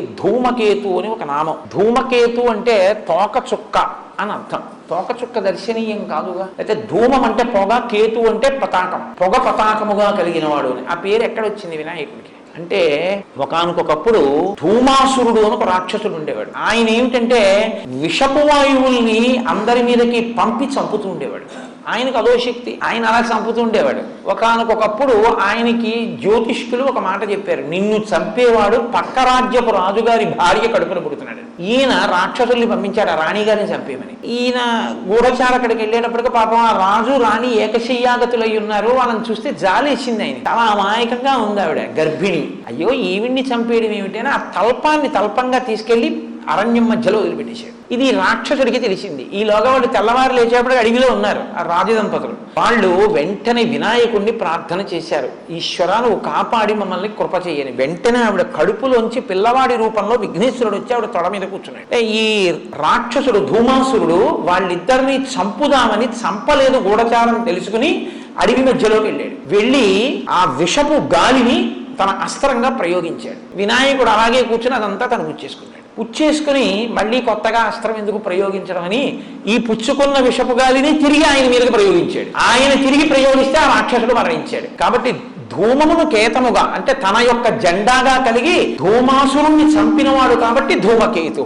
ధూమకేతు అని ఒక నామం. ధూమకేతు అంటే తోక చుక్క అని అర్థం. తోక చుక్క దర్శనీయం కాదుగా. అయితే ధూమం అంటే పొగ కేతు అంటే పతాకం. పొగ పతాకముగా కలిగిన వాడు అని. ఆ పేరు ఎక్కడొచ్చింది వినాయకుడికి అంటే ఒకనకొకప్పుడు ధూమాసురుడు అని ఒక రాక్షసుడు ఉండేవాడు. ఆయన ఏమిటంటే విషపు వాయువుల్ని అందరి మీదకి పంపి చంపుతూ ఉండేవాడు. ఆయనకు అదో శక్తి. ఆయన అలా చంపుతూ ఉండేవాడు. ఒకానొకప్పుడు ఆయనకి జ్యోతిష్కులు ఒక మాట చెప్పారు. నిన్ను చంపేవాడు పక్క రాజ్యపు రాజుగారి భార్య కడుపున పుడుతున్నాడు. ఈయన రాక్షసుల్ని పంపించాడు ఆ రాణిగారిని చంపేమని ఈయన గూఢచార అక్కడికి వెళ్ళేటప్పటికి పాపం ఆ రాజు రాణి ఏకశయ్యాగతులై ఉన్నారు. వాళ్ళని చూస్తే జాలేసింది ఆయన చాలా అమాయకంగా ఉంది ఆవిడ గర్భిణి. అయ్యో ఈవిడ్ని చంపేయడం ఏమిటి అని ఆ తల్పాన్ని తల్పంగా తీసుకెళ్ళి అరణ్యం మధ్యలో వదిలిపెట్టేశాడు. ఇది రాక్షసుడికి తెలిసింది. ఈలోగా వాళ్ళు తెల్లవారు లేచేపటికి అడవిలో ఉన్నారు ఆ రాజు దంపతులు వాళ్ళు వెంటనే వినాయకుడిని ప్రార్థన చేశారు. ఈశ్వరా కాపాడి మమ్మల్ని కృప చేయని. వెంటనే ఆవిడ కడుపులోంచి పిల్లవాడి రూపంలో విఘ్నేశ్వరుడు వచ్చి ఆవిడ తొడ మీద కూర్చున్నాడు. ఈ రాక్షసుడు ధూమాసురుడు వాళ్ళిద్దరిని చంపుదామని చంపలేదు గూఢచారం తెలుసుకుని అడవి మధ్యలోకి వెళ్ళాడు. వెళ్ళి ఆ విషపు గాలిని తన అస్త్రంగా ప్రయోగించాడు. వినాయకుడు అలాగే కూర్చుని అదంతా తను పుచ్చేసుకున్నాడు పుచ్చేసుకుని మళ్ళీ కొత్తగా అస్త్రం ఎందుకు ప్రయోగించడం అని ఈ పుచ్చుకున్న విషపు గాలిని తిరిగి ఆయన మీదకి ప్రయోగించాడు. ఆయన తిరిగి ప్రయోగిస్తే ఆ రాక్షసుడు మరణించాడు. కాబట్టి ధూమమును కేతముగా అంటే తన యొక్క జెండాగా కలిగి ధూమాసురుణ్ణి చంపినవాడు కాబట్టి ధూమకేతు